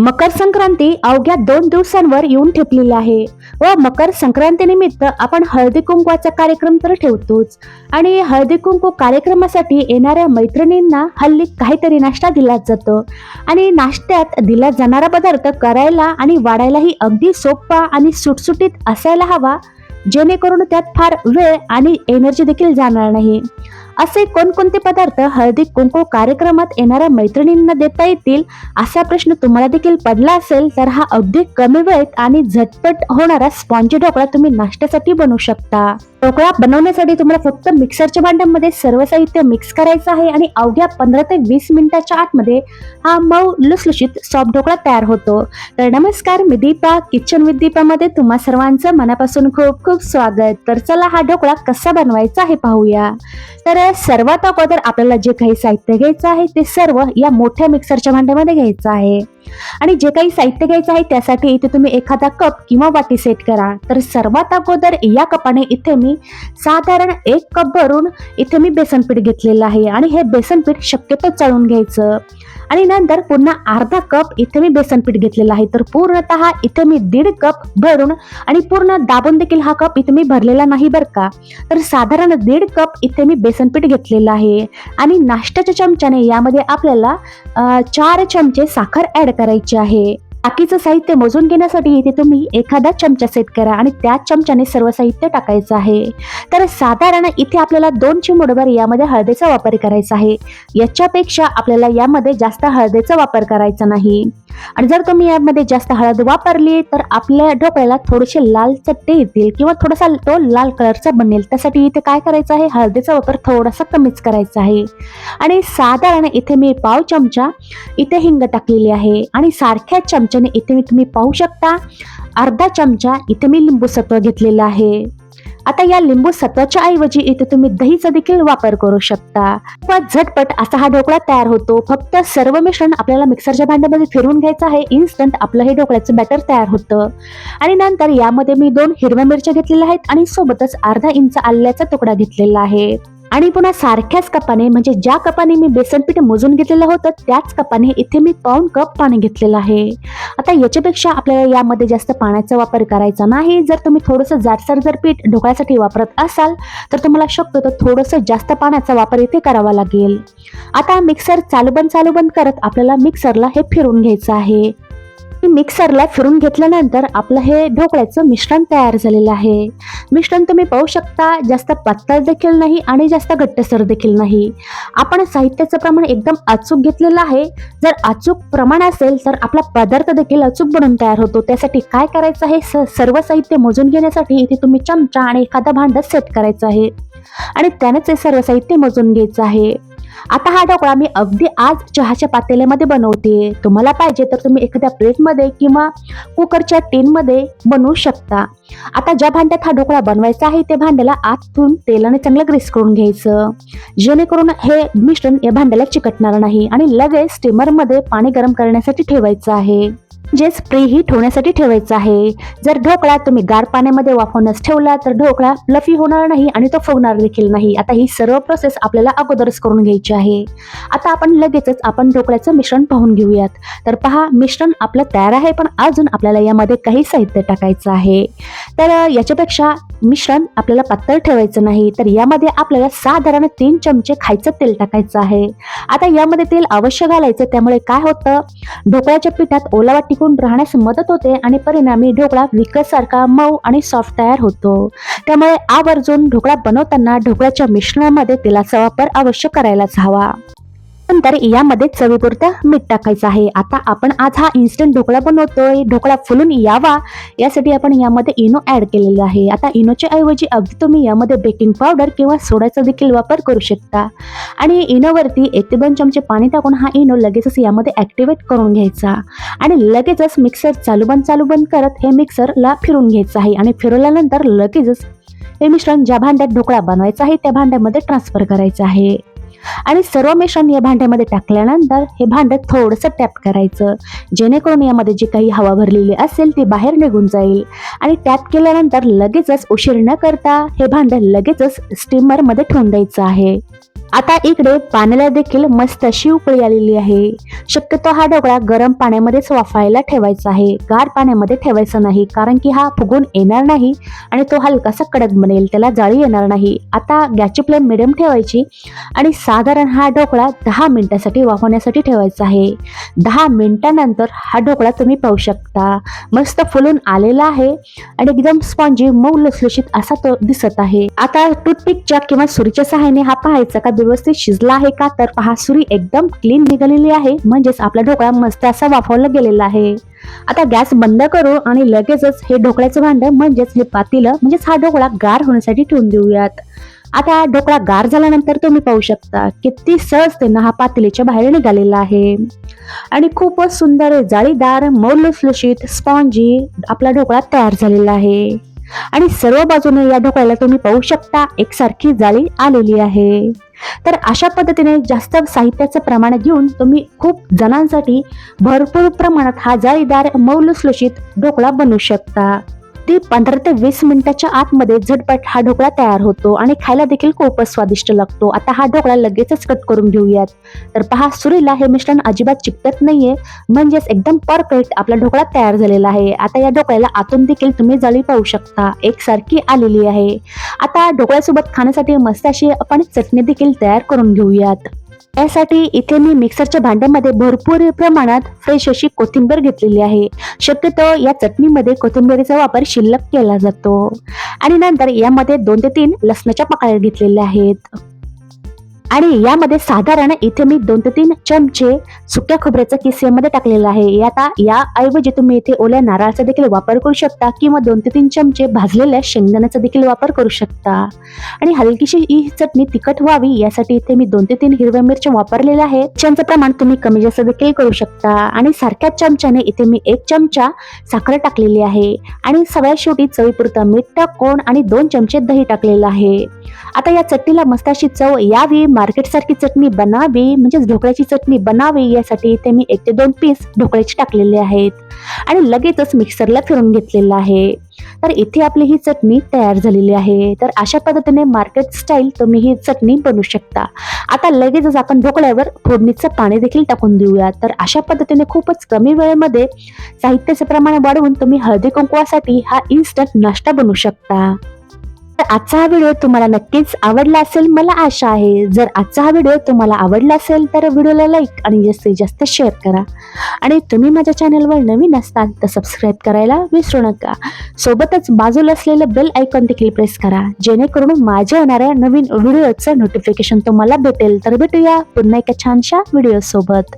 मकर संक्रांती अवघ्या दोन दिवसांवर येऊन ठेपलेली आहे. व मकर संक्रांतीनिमित्त आपण हळदी कुंकवाचा कार्यक्रम तर ठेवतोच. आणि हळदी कुंकू कार्यक्रमासाठी येणाऱ्या मैत्रिणींना हल्ली काहीतरी नाश्ता दिला जातो. आणि नाश्त्यात दिला जाणारा पदार्थ करायला आणि वाढायलाही अगदी सोपा आणि सुटसुटीत असायला हवा. जेणेकरून त्यात फार वेळ आणि एनर्जी देखील जाणार नाही. असे कोणकोणते पदार्थ हळदी कुंकू कार्यक्रमात येणाऱ्या मैत्रिणींना देता येतील? असा प्रश्न तुम्हाला देखील पडला असेल तर हा अगदी कमी वेळेत आणि झटपट होणारा स्पॉन्जी ढोकळा तुम्ही नाश्त्यासाठी बनवू शकता. ढोकळा बनवण्यासाठी तुम्हाला फक्त मिक्सरच्या भांड्यामध्ये सर्व साहित्य मिक्स करायचं आहे आणि अवघ्या पंधरा ते वीस मिनिटाच्या आतमध्ये हा मऊ लुसलुशीत सॉफ्ट ढोकळा तयार होतो. तर नमस्कार मी दीपा किचन विथ दीपामध्ये तुम्हा सर्वांचं मनापासून खूप खूप स्वागत. तर चला हा ढोकळा कसा बनवायचा आहे पाहूया. तर सर्वात अगोदर आपल्याला जे काही साहित्य घ्यायचं आहे ते सर्व या मोठ्या मिक्सरच्या भांड्यामध्ये घ्यायचं आहे. आणि जे काही साहित्य घ्यायचं आहे त्यासाठी इथे तुम्ही एखादा कप किंवा वाटी सेट करा. तर सर्वात अगोदर या कपाने इथे मी साधारण एक कप भरून इथे मी बेसन पीठ घेतलेलं आहे. आणि हे बेसन पीठ शक्यतो चळून घ्यायचं. आणि नंतर पुन्हा अर्धा कप इथे मी बेसन पीठ घेतलेलं आहे. तर पूर्णतः इथे मी दीड कप भरून आणि पूर्ण दाबून देखील हा कप इथे मी भरलेला नाही बरं का. तर साधारण दीड कप इथे मी बेसन पीठ घेतलेलं आहे. आणि नाश्त्याच्या चमच्याने यामध्ये आपल्याला चार चमचे साखर ऍड करायची आहे. बाकीचं साहित्य मोजून घेण्यासाठी इथे तुम्ही एखादा चमचा सेट करा आणि त्याच चमच्याने सर्व साहित्य टाकायचं आहे. तर साधारण इथे आपल्याला दोन चिमूटभर यामध्ये हळदीचा वापर करायचा आहे. याच्यापेक्षा आपल्याला यामध्ये जास्त हळदीचा वापर करायचा नाही. आणि जर तुम्ही यामध्ये जास्त हळद वापरली तर आपल्या ढोकळ्याला थोडेसे लाल चट्टे येतील किंवा थोडासा तो लाल कलरचा बनेल. त्यासाठी इथे काय करायचं आहे? हळदीचा वापर थोडासा कमीच करायचा आहे. आणि साधारण इथे मी पाव चमचा इथे हिंग टाकलेली आहे. आणि सारख्या चमच्याने इथे मी तुम्ही पाहू शकता अर्धा चमचा इथे मी लिंबू सत्व घेतलेलं आहे. आता या लिंबू सत्वाच्या ऐवजी इथे तुम्ही दहीचा देखील वापर करू शकता. व झटपट असा हा ढोकळा तयार होतो. फक्त सर्व मिश्रण आपल्याला मिक्सरच्या भांड्यामध्ये फिरवून घ्यायचं आहे. इन्स्टंट आपलं हे ढोकळ्याचं बॅटर तयार होतं. आणि नंतर यामध्ये मी दोन हिरव्या मिरच्या घेतलेल्या आहेत. आणि सोबतच अर्धा इंच आल्याचा तुकडा घेतलेला आहे. आणि पुन्हा सारख्याच कपाने म्हणजे ज्या कपाने मी बेसन पीठ मोजून घेतलेलं होतं त्याच कपाने इथे मी पाऊन कप पाणी घेतलेलं आहे. आता याच्यापेक्षा आपल्याला यामध्ये जास्त पाण्याचा वापर करायचा नाही. जर तुम्ही थोडंसं जाडसर जर पीठ ढोकळ्यासाठी वापरत असाल तर तुम्हाला शक्यतो थोडंसं जास्त पाण्याचा वापर इथे करावा लागेल. आता मिक्सर चालू बंद चालू बंद करत आपल्याला मिक्सरला हे फिरून घ्यायचं आहे. मिक्सरला फिरून घेतल्यानंतर आपलं हे ढोकळ्याचं मिश्रण तयार झालेलं आहे. मिश्रण तुम्ही पाहू शकता जास्त पातळ देखील नाही आणि जास्त घट्टसर देखील नाही. आपण साहित्याचं प्रमाण एकदम अचूक घेतलेलं आहे. जर अचूक प्रमाण असेल तर आपला पदार्थ देखील अचूक बनून तयार होतो. त्यासाठी काय करायचं आहे? स सर्व साहित्य मोजून घेण्यासाठी इथे तुम्ही चमचा आणि एखादा भांड सेट करायचं आहे. आणि त्यानेच हे सर्व साहित्य मोजून घ्यायचं आहे. आता हा ढोकळा मी अगदी आज चहाच्या पातेल्यामध्ये बनवते. तुम्हाला पाहिजे तर तुम्ही एखाद्या प्लेटमध्ये किंवा कुकरच्या टीनमध्ये बनवू शकता. आता ज्या भांड्यात हा ढोकळा बनवायचा आहे त्या भांड्याला आतून तेलाने चांगलं ग्रीस करून घ्यायचं. जेणेकरून हे मिश्रण या भांड्याला चिकटणार नाही आणि लगेच स्टीमरमध्ये पाणी गरम करण्यासाठी ठेवायचं आहे. म्हणजेच स्प्रे हीट होण्यासाठी ठेवायचं आहे. जर ढोकळा तुम्ही गार पाण्यामध्ये वाफवण्यास ठेवला तर ढोकळा फ्लफी होणार नाही आणि तो फुगणार देखील नाही. आता ही सर्व प्रोसेस आपल्याला अगोदरच करून घ्यायची आहे. आता आपण लगेचच आपण ढोकळ्याचं मिश्रण पाहून घेऊयात. तर पहा मिश्रण आपलं तयार आहे पण अजून आपल्याला यामध्ये काही साहित्य टाकायचं आहे. तर याच्यापेक्षा मिश्रण आपल्याला पातळ ठेवायचं नाही तर यामध्ये आपल्याला साधारण तीन चमचे खायचं तेल टाकायचं आहे. आता यामध्ये तेल अवश्य घालायचं त्यामुळे काय होतं? ढोकळ्याच्या पिठात ओलावा टिकून राहण्यास मदत होते आणि परिणामी ढोकळा विकतसारखा मऊ आणि सॉफ्ट तयार होतो. त्यामुळे आवर्जून ढोकळा बनवताना ढोकळ्याच्या मिश्रणामध्ये तेलाचा वापर अवश्य करायलाच हवा. नंतर यामध्ये चवीपुरतं मीठ टाकायचं आहे. आता आपण आज हा इन्स्टंट ढोकळा बनवतोय. ढोकळा फुलून यावा. यासाठी आपण यामध्ये इनो ऍड केलेला आहे. आता इनोच्या ऐवजी अगदी तुम्ही यामध्ये बेकिंग पावडर किंवा सोड्याचा देखील वापर करू शकता. आणि इनोवरती एक ते दोन चमचे पाणी टाकून हा इनो लगेचच यामध्ये ॲक्टिवेट करून घ्यायचा. आणि लगेचच मिक्सर चालू बंद चालू बंद करत हे मिक्सरला फिरून घ्यायचं आहे. आणि फिरवल्यानंतर लगेचच हे मिश्रण ज्या भांड्यात ढोकळा बनवायचा आहे त्या भांड्यामध्ये ट्रान्सफर करायचं आहे. आणि सर्व मिश्रण या भांड्यामध्ये टाकल्यानंतर हे भांड थोडंसं टॅप करायचं. जेणेकरून यामध्ये जी काही हवा भरलेली असेल ती बाहेर निघून जाईल. आणि टॅप केल्यानंतर लगेचच उशीर न करता हे भांड लगेचच स्टीमरमध्ये ठेवून द्यायचं आहे. आता इकडे पाण्याला देखील मस्त अशी उकळी आलेली आहे. शक्यतो हा ढोकळा गरम पाण्यामध्येच वाफायला ठेवायचा आहे. गार पाण्यामध्ये ठेवायचा नाही कारण की हा फुगून येणार नाही आणि तो हलकासा कडक बनेल त्याला जाळी येणार नाही. आता गॅसची फ्लेम मिडियम ठेवायची आणि साधारण हा ढोकळा दहा मिनिटासाठी वाफवण्यासाठी ठेवायचा आहे. दहा मिनिटानंतर हा ढोकळा तुम्ही पाहू शकता. मस्त फुलून आलेला आहे आणि एकदम स्पॉन्जी मऊ लसलुशीत असा तो दिसत आहे. आता टूथपिकच्या किंवा सुरीच्या सहाय्याने हा पाहायचा का व्यवस्थित शिजला आहे का तर पहा सुरी एकदम क्लीन निघालेली आहे. म्हणजेच आपला ढोकळा मस्त असा वाफवला गेलेला आहे. आता गॅस बंद करू आणि लगेचच हे ढोकळ्याचं भांड म्हणजेच हे पातीलं म्हणजेच हा ढोकळा गार होण्यासाठी ठेवून देऊयात. आता ढोकळा गार झाल्यानंतर तुम्ही पाहू शकता किती सहजतेनं हा पातेलीच्या बाहेर निघालेला आहे. आणि खूपच सुंदर जाळीदार मौलुसलुशीत स्पॉन्जी आपला ढोकळा तयार झालेला आहे. आणि सर्व बाजूने या ढोकळ्याला तुम्ही पाहू शकता एकसारखी जाळी आलेली आहे. तर अशा पद्धतीने जास्त साहित्याचं प्रमाण घेऊन तुम्ही खूप जणांसाठी भरपूर प्रमाणात हा जाळीदार मऊ ढोकळा बनवू शकता. अगदी पंधरा ते वीस मिनिटाच्या आतमध्ये झटपट हा ढोकळा तयार होतो आणि खायला देखील खूपच स्वादिष्ट लागतो. आता हा ढोकळा लगेचच कट करून घेऊयात. तर पहा सुरीला हे मिश्रण अजिबात चिकटत नाहीये. म्हणजेच एकदम परफेक्ट आपला ढोकळा तयार झालेला आहे. आता या ढोकळ्याला आतून देखील तुम्ही जाळी पाहू शकता. एकसारखी आलेली आहे. आता ढोकळ्यासोबत खाण्यासाठी मस्त अशी आपण चटणी देखील तयार करून घेऊयात. यासाठी इथे मी मिक्सरच्या भांड्यामध्ये भरपूर प्रमाणात फ्रेश अशी कोथिंबीर घेतलेली आहे. शक्यतो या चटणीमध्ये कोथिंबीरीचा वापर शिल्लक केला जातो. आणि नंतर यामध्ये दोन ते तीन लसणाच्या पाकळ्या घेतलेल्या आहेत. आणि यामध्ये साधारण इथे मी दोन ते तीन चमचे सुक्या खोबऱ्याचा किस यामध्ये टाकलेला आहे. आता याऐवजी तुम्ही इथे ओल्या नारळाचा देखील वापर करू शकता किंवा दोन ते तीन चमचे भाजलेल्या शेंगदाण्याचा देखील वापर करू शकता. आणि हलकीशी ही चटणी तिखट व्हावी यासाठी इथे मी दोन ते तीन हिरव्या मिरच्या वापरलेल्या आहेत. त्यांचं प्रमाण तुम्ही कमी जास्त देखील करू शकता. आणि सारख्याच चमच्याने इथे मी एक चमचा साखर टाकलेली आहे. आणि सगळ्यात शेवटी चवीपुरतं मीठ टाकून आणि दोन चमचे दही टाकलेलं आहे. आता या चटणीला मस्त अशी चव यावी मार्केटसारखी चटणी बनावी म्हणजेच ढोकळ्याची चटणी बनावी यासाठी इथे मी एक ते दोन पीस ढोकळ्याचे टाकलेले आहेत. आणि लगेचच मिक्सरला फिरून घेतलेलं आहे. तर इथे आपली ही चटणी तयार झालेली आहे. तर अशा पद्धतीने मार्केट स्टाईल तुम्ही ही चटणी बनवू शकता. आता लगेचच आपण ढोकळ्यावर फोडणीचं पाणी देखील टाकून देऊया. तर अशा पद्धतीने खूपच कमी वेळेमध्ये साहित्याचं प्रमाण वाढवून तुम्ही हळदी कुंकवासाठी हा इन्स्टंट नाश्ता बनवू शकता. आजचा हा व्हिडिओ तुम्हाला नक्कीच आवडला असेल मला आशा आहे जर आजचा हा व्हिडिओ तुम्हाला आवडला असेल तर व्हिडिओला लाईक आणि जास्तीत जास्त शेअर करा. आणि तुम्ही माझ्या चॅनलवर नवीन असताल तर सबस्क्राईब करायला विसरू नका. सोबतच बाजूला असलेलं बेल आयकॉन देखील प्रेस करा जेणेकरून माझ्या येणाऱ्या नवीन व्हिडिओचं नोटिफिकेशन तुम्हाला भेटेल. तर भेटूया पुन्हा एका छानशा व्हिडिओसोबत.